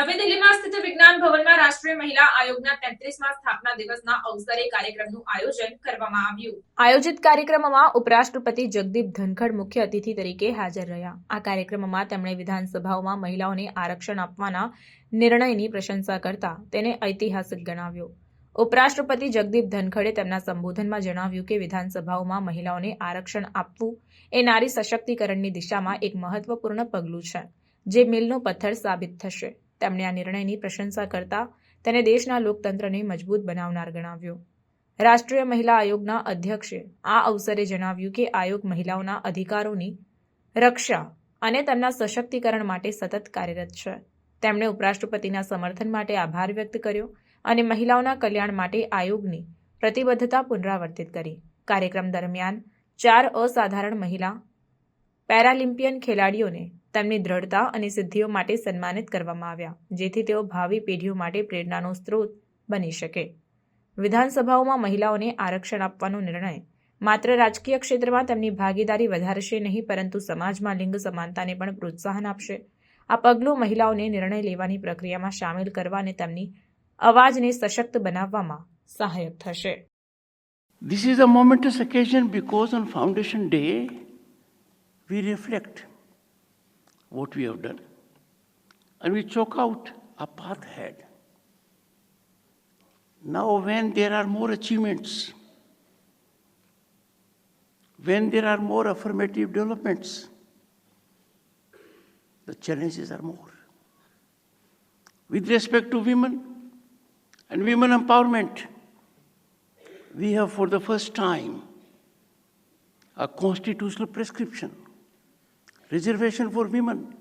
નવી દિલ્હીમાં સ્થિત વિજ્ઞાન ભવનમાં રાષ્ટ્રીય મહિલા આયોગના તેત્રીસમાં સ્થાપના દિવસના અવસરે કાર્યક્રમનું આયોજન કરવામાં આવ્યું. આયોજિત કાર્યક્રમમાં ઉપરાષ્ટ્રપતિ જગદીપ ધનખડ મુખ્ય અતિથિ તરીકે હાજર રહ્યા. આ કાર્યક્રમમાં તેમણે વિધાનસભાઓમાં મહિલાઓને આરક્ષણ આપવાના નિર્ણયની પ્રશંસા કરતા તેને ઐતિહાસિક ગણાવ્યો. ઉપરાષ્ટ્રપતિ જગદીપ ધનખડે તેમના સંબોધનમાં જણાવ્યું કે વિધાનસભાઓમાં મહિલાઓને આરક્ષણ આપવું એ નારી સશક્તિકરણની દિશામાં એક મહત્વપૂર્ણ પગલું છે, જે મિલનો પથ્થર સાબિત થશે. તેમણે આ નિર્ણયની પ્રશંસા કરતા તેને દેશના લોકતંત્રને મજબૂત બનાવનાર ગણાવ્યો. રાષ્ટ્રીય મહિલા આયોગના અધ્યક્ષે આ અવસરે જણાવ્યું કે આયોગ મહિલાઓના અધિકારોની રક્ષા અને તેમના સશક્તિકરણ માટે સતત કાર્યરત છે. તેમણે ઉપરાષ્ટ્રપતિના સમર્થન માટે આભાર વ્યક્ત કર્યો અને મહિલાઓના કલ્યાણ માટે આયોગની પ્રતિબદ્ધતા પુનરાવર્તિત કરી. કાર્યક્રમ દરમિયાન ચાર અસાધારણ મહિલા પેરાલિમ્પિયન ખેલાડીઓને તેમની દ્રઢતા અને સિદ્ધિઓ માટે સન્માનિત કરવામાં આવ્યા જેથી તેઓ ભાવિ પેઢીઓ માટે પ્રેરણાનો સ્ત્રોત બની શકે. વિધાનસભાઓમાં મહિલાઓને આરક્ષણ આપવાનો નિર્ણય માત્ર રાજકીય ક્ષેત્રમાં તેમની ભાગીદારી વધારશે નહીં પરંતુ સમાજમાં લિંગ સમાનતાને પણ પ્રોત્સાહન આપશે. આ પગલું મહિલાઓને નિર્ણય લેવાની પ્રક્રિયામાં સામેલ કરવા અને તેમની અવાજને સશક્ત બનાવવામાં સહાયક થશે. This is a momentous occasion because on Foundation Day, we reflect what we have done and we chalk out a path ahead. Now, when there are more achievements, when there are more affirmative developments, the challenges are more. With respect to women and women empowerment, we have for the first time a constitutional prescription, reservation for women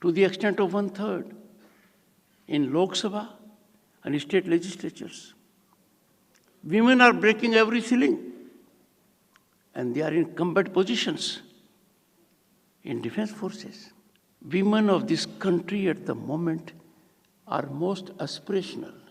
to the extent of one third in Lok Sabha and state legislatures. Women are breaking every ceiling and they are in combat positions in defense forces. Women of this country at the moment are most aspirational